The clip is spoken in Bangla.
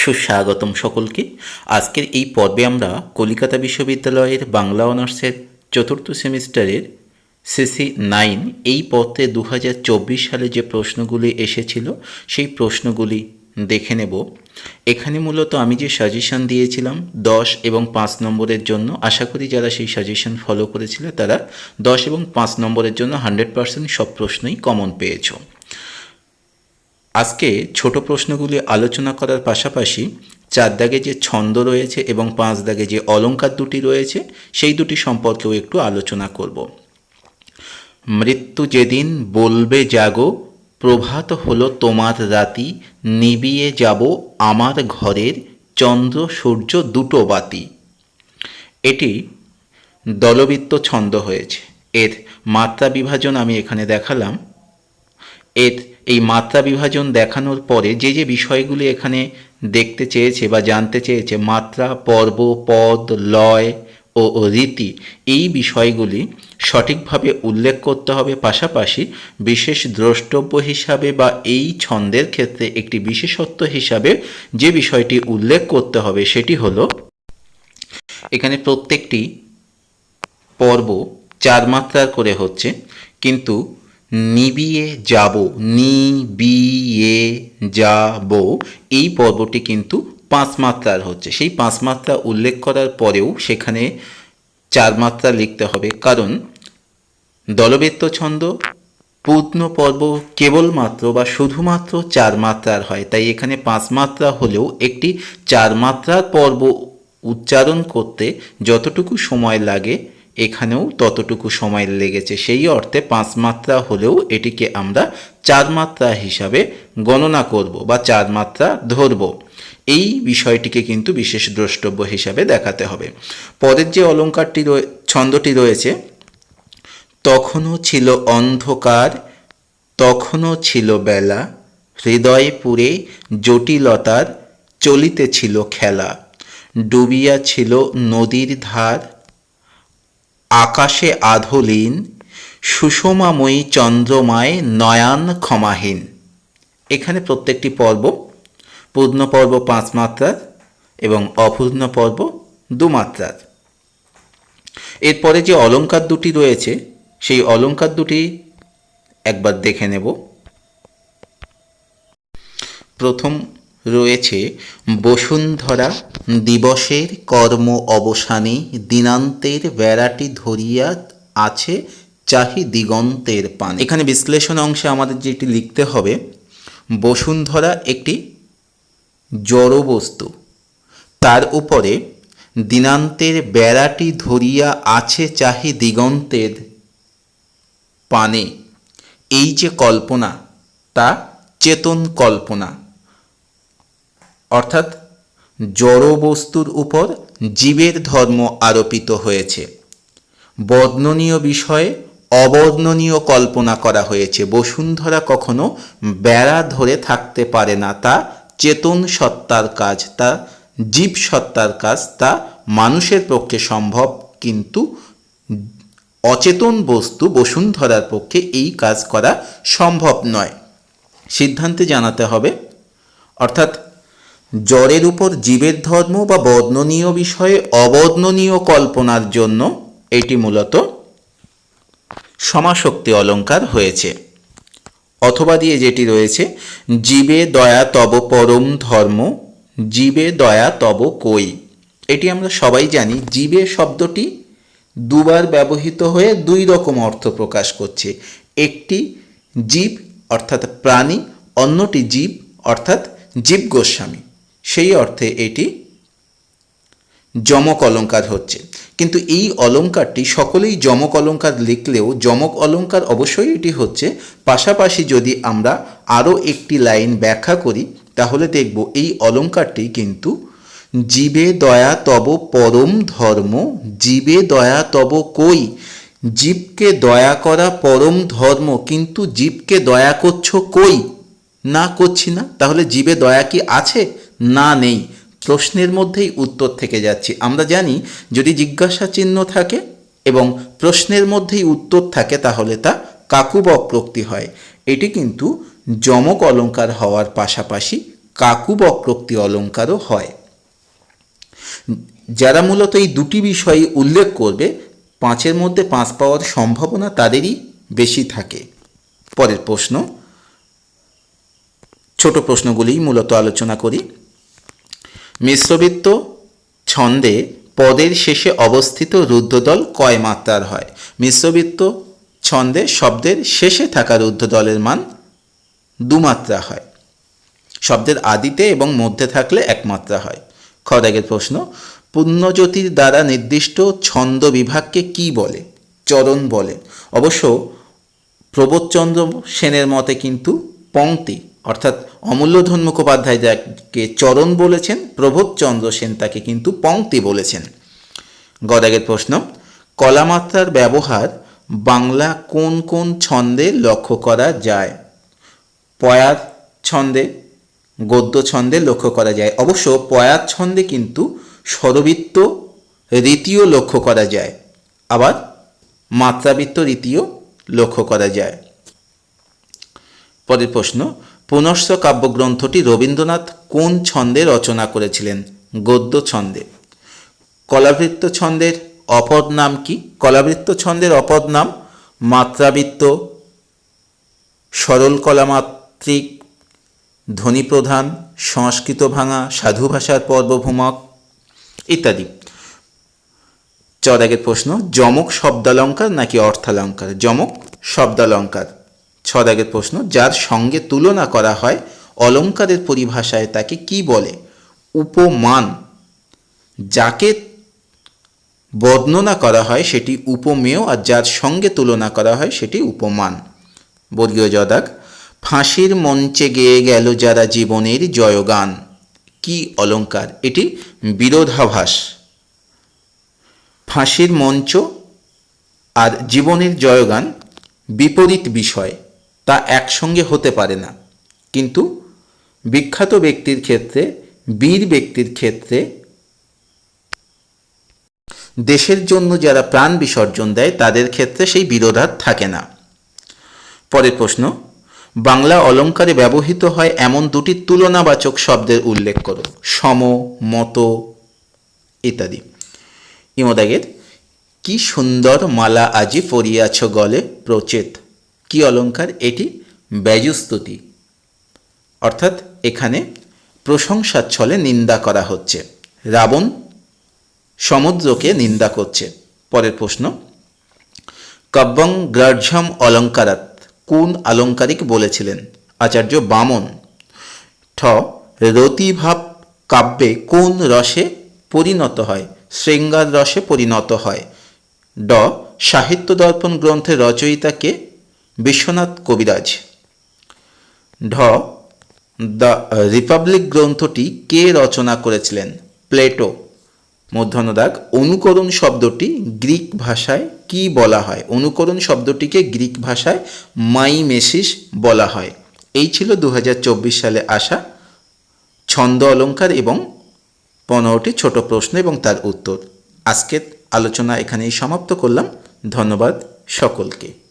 সুস্বাগতম সকলকে। আজকের এই পর্বে আমরা কলিকাতা বিশ্ববিদ্যালয়ের বাংলা অনার্সের চতুর্থ সেমিস্টারের সিসি নাইন এই পথে দু হাজার চব্বিশ সালে যে প্রশ্নগুলি এসেছিল, সেই প্রশ্নগুলি দেখে নেব। এখানে মূলত আমি যে সাজেশন দিয়েছিলাম দশ এবং পাঁচ নম্বরের জন্য, আশা করি যারা সেই সাজেশন ফলো করেছিল তারা দশ এবং পাঁচ নম্বরের জন্য হান্ড্রেড পার্সেন্ট সব প্রশ্নই কমন পেয়েছ। আজকে ছোট প্রশ্নগুলি আলোচনা করার পাশাপাশি চার দাগে যে ছন্দ রয়েছে এবং পাঁচ দাগে যে অলঙ্কার দুটি রয়েছে, সেই দুটি সম্পর্কেও একটু আলোচনা করব। মৃত্যু যেদিন বলবে, জাগো, প্রভাত হলো তোমার রাতি, নিবিয়ে যাব আমার ঘরের চন্দ্র, সূর্য দুটো বাতি। এটি দলবৃত্ত ছন্দ হয়েছে। এর মাত্রা বিভাজন আমি এখানে দেখালাম। এর এই মাত্রা বিভাজন দেখানোর পরে যে যে বিষয়গুলি এখানে দেখতে চেয়েছে বা জানতে চেয়েছে, মাত্রা, পর্ব, পদ, লয় ও রীতি, এই বিষয়গুলি সঠিকভাবে উল্লেখ করতে হবে। পাশাপাশি বিশেষ দ্রষ্টব্য হিসাবে বা এই ছন্দের ক্ষেত্রে একটি বিশেষত্ব হিসাবে যে বিষয়টি উল্লেখ করতে হবে সেটি হলো, এখানে প্রত্যেকটি পর্ব চার মাত্রার করে হচ্ছে, কিন্তু নিবিয়ে যাব নিবিয়ে যাব। এই পর্বটি কিন্তু পাঁচ মাত্রার হচ্ছে। সেই পাঁচ মাত্রা উল্লেখ করার পরেও সেখানে চার মাত্রা লিখতে হবে। কারণ দলবেত্ত ছন্দ, পূর্ণ পর্ব কেবলমাত্র বা শুধুমাত্র চার মাত্রার হয়। তাই এখানে পাঁচ মাত্রা হলেও একটি চার মাত্রার পর্ব উচ্চারণ করতে যতটুকু সময় লাগে এখানেও ততটুকু সময় লেগেছে। সেই অর্থে পাঁচ মাত্রা হলেও এটিকে আমরা চার মাত্রা হিসাবে গণনা করব বা চার মাত্রা ধরব। এই বিষয়টিকে কিন্তু বিশেষ দ্রষ্টব্য হিসাবে দেখাতে হবে। পরের যে অলঙ্কারটি ছন্দটি রয়েছে, তখনও ছিল অন্ধকার, তখনও ছিল বেলা হৃদয়ে পুরে জটিলতার চলিতেছিল খেলা। ডুবিয়া ছিল নদীর ধার আকাশে আধলীন, সুষমাময়ী চন্দ্রমায় নয়ান ক্ষমাহীন। এখানে প্রত্যেকটি পর্ব, পূর্ণ পর্ব পাঁচ মাত্রার এবং অপূর্ণ পর্ব দু মাত্রার। এরপরে যে অলঙ্কার দুটি রয়েছে, সেই অলঙ্কার দুটি একবার দেখে নেব। প্রথম রয়েছে বসুন্ধরা দিবসের কর্ম অবসানে দিনান্তের বেড়াটি ধরিয়া আছে চাহি দিগন্তের পান। এখানে বিশ্লেষণ অংশে আমাদের যেটি লিখতে হবে, বসুন্ধরা একটি জড় বস্তু তার উপরে দিনান্তের বেড়াটি ধরিয়া আছে চাহি দিগন্তের পানে। এই যে কল্পনা, তা চেতন কল্পনা। অর্থাৎ জড় বস্তুর উপর জীবের ধর্ম আরোপিত হয়েছে। বর্ণনীয় বিষয়ে অবর্ণনীয় কল্পনা করা হয়েছে। বসুন্ধরা কখনো বেড়া ধরে থাকতে পারে না। তা চেতন সত্তার কাজ, তা জীব সত্তার কাজ, তা মানুষের পক্ষে সম্ভব, কিন্তু অচেতন বস্তু বসুন্ধরার পক্ষে এই কাজ করা সম্ভব নয়। সিদ্ধান্তে জানাতে হবে, অর্থাৎ জ্বরের উপর জীবের ধর্ম বা বর্ণনীয় বিষয়ে অবর্ণনীয় কল্পনার জন্য এটি মূলত সমাশক্তি অলঙ্কার হয়েছে। অথবা দিয়ে যেটি রয়েছে, জীবে দয়া তব পরম ধর্ম, জীবে দয়া তব কই। এটি আমরা সবাই জানি, জীবে শব্দটি দুবার ব্যবহৃত হয়ে দুই রকম অর্থ প্রকাশ করছে। একটি জীব, অর্থাৎ প্রাণী, অন্যটি জীব, অর্থাৎ জীব গোস্বামী। সেই অর্থে এটি যমক অলঙ্কার হচ্ছে। কিন্তু এই অলঙ্কারটি সকলেই যমক অলঙ্কার লিখলেও যমক অলঙ্কার অবশ্যই এটি হচ্ছে। পাশাপাশি যদি আমরা আরও একটি লাইন ব্যাখ্যা করি, তাহলে দেখব এই অলঙ্কারটি কিন্তু জীবে দয়া তব পরম ধর্ম, জীবে দয়া তব কই? জীবকে দয়া করা পরম ধর্ম, কিন্তু জীবকে দয়া করছ কই? না করছি না। তাহলে জীবে দয়া কি আছে? না নেই। প্রশ্নের মধ্যেই উত্তর থেকে যাচ্ছি। আমরা জানি যদি জিজ্ঞাসা চিহ্ন থাকে এবং প্রশ্নের মধ্যেই উত্তর থাকে তাহলে তা কাকুবক্রোক্তি হয়। এটি কিন্তু যমক অলঙ্কার হওয়ার পাশাপাশি কাকু বক্রোক্তি অলঙ্কারও হয়। যারা মূলত এই দুটি বিষয় উল্লেখ করবে, পাঁচের মধ্যে পাঁচ পাওয়ার সম্ভাবনা তাদেরই বেশি থাকে। পরের প্রশ্ন। ছোট প্রশ্নগুলিই মূলত আলোচনা করি। মিশ্রবৃত্ত ছন্দে পদের শেষে অবস্থিত রুদ্রদল কয় মাত্রার হয়? মিশ্রবৃত্ত ছন্দে শব্দের শেষে থাকা রুদ্রদলের মান দুমাত্রা হয়। শব্দের আদিতে এবং মধ্যে থাকলে এক মাত্রা হয়। খদাগের প্রশ্ন, পুণ্যজ্যোতির দ্বারা নির্দিষ্ট ছন্দ বিভাগকে কি বলে? চরণ বলে। অবশ্য প্রবোধচন্দ্র সেনের মতে কিন্তু পংক্তি অর্থাৎ অমূল্যধন মুখোপাধ্যায় যাকে চরণ বলেছেন প্রবোধচন্দ্র সেন তাকে কিন্তু পংক্তি বলেছেন। গদাগের প্রশ্ন, কলামাত্রার ব্যবহার বাংলা কোন কোন ছন্দে লক্ষ্য করা যায়? পয়ার ছন্দে, গদ্য ছন্দে লক্ষ্য করা যায়। অবশ্য পয়ার ছন্দে কিন্তু স্বরবৃত্ত রীতিও লক্ষ্য করা যায়। আবার মাত্রাবৃত্ত রীতিও লক্ষ্য করা যায়। পরের প্রশ্ন পুনশ্চ কাব্যগ্রন্থটি রবীন্দ্রনাথ কোন ছন্দে রচনা করেছিলেন? গদ্য ছন্দে কলাবৃত্ত ছন্দের অপর নাম কি? কলাবৃত্ত ছন্দের অপর নাম মাত্রাবৃত্ত সরল কলামাত্রিক ধ্বনিপ্রধান, সংস্কৃত ভাঙা, সাধু ভাষার পর্বভূমক ইত্যাদি। চদাগের প্রশ্ন, যমক শব্দালঙ্কার নাকি অর্থালঙ্কার? যমক শব্দালঙ্কার। ছদাগের প্রশ্ন, যার সঙ্গে তুলনা করা হয় অলঙ্কারের পরিভাষায় তাকে কি বলে? উপমান। যাকে বর্ণনা করা হয় সেটি উপমেয় আর যার সঙ্গে তুলনা করা হয় সেটি উপমান। বর্গীয় জদাক, ফাঁসির মঞ্চে গেয়ে গেল যারা জীবনের জয়গান। কি অলঙ্কার? এটি বিরোধাভাস। ফাঁসির মঞ্চ আর জীবনের জয়গান বিপরীত বিষয়। তা একসঙ্গে হতে পারে না। কিন্তু বিখ্যাত ব্যক্তির ক্ষেত্রে, বীর ব্যক্তির ক্ষেত্রে দেশের জন্য যারা প্রাণ বিসর্জন দেয়, তাদের ক্ষেত্রে সেই বিরোধাত থাকে না। পরের প্রশ্ন, বাংলা অলঙ্কারে ব্যবহৃত হয় এমন দুটি তুলনাবাচক শব্দের উল্লেখ করো। সম, মত ইত্যাদি। ইমদাগের, কি সুন্দর মালা আজি পরিয়াছ গলে প্রচেত কি অলঙ্কার? এটি ব্যজস্তুতি। অর্থাৎ এখানে প্রশংসার ছলে নিন্দা করা হচ্ছে। রাবণ সমুদ্রকে নিন্দা করছে। পরের প্রশ্ন, কব্বং গ্রাহ্যম অলঙ্কারাত কোন আলঙ্কারিক বলেছিলেন? আচার্য বামন, ঠ, রতিভাব কাব্যে কোন রসে পরিণত হয়? শৃঙ্গার রসে পরিণত হয়। ড, সাহিত্য দর্পণ গ্রন্থের রচয়িতাকে বিশ্বনাথ কবিরাজ। ঢ, দ্য রিপাবলিক গ্রন্থটি কে রচনা করেছিলেন? প্লেটো। মধ্যাহ্নদাগ, অনুকরণ শব্দটি গ্রিক ভাষায় কি বলা হয়? অনুকরণ শব্দটিকে গ্রিক ভাষায় মাইমেসিস বলা হয়। এই ছিল দু হাজার চব্বিশ সালে আসা ছন্দ অলঙ্কার এবং পনেরোটি ছোট প্রশ্ন এবং তার উত্তর। আজকের আলোচনা এখানেই সমাপ্ত করলাম। ধন্যবাদ সকলকে।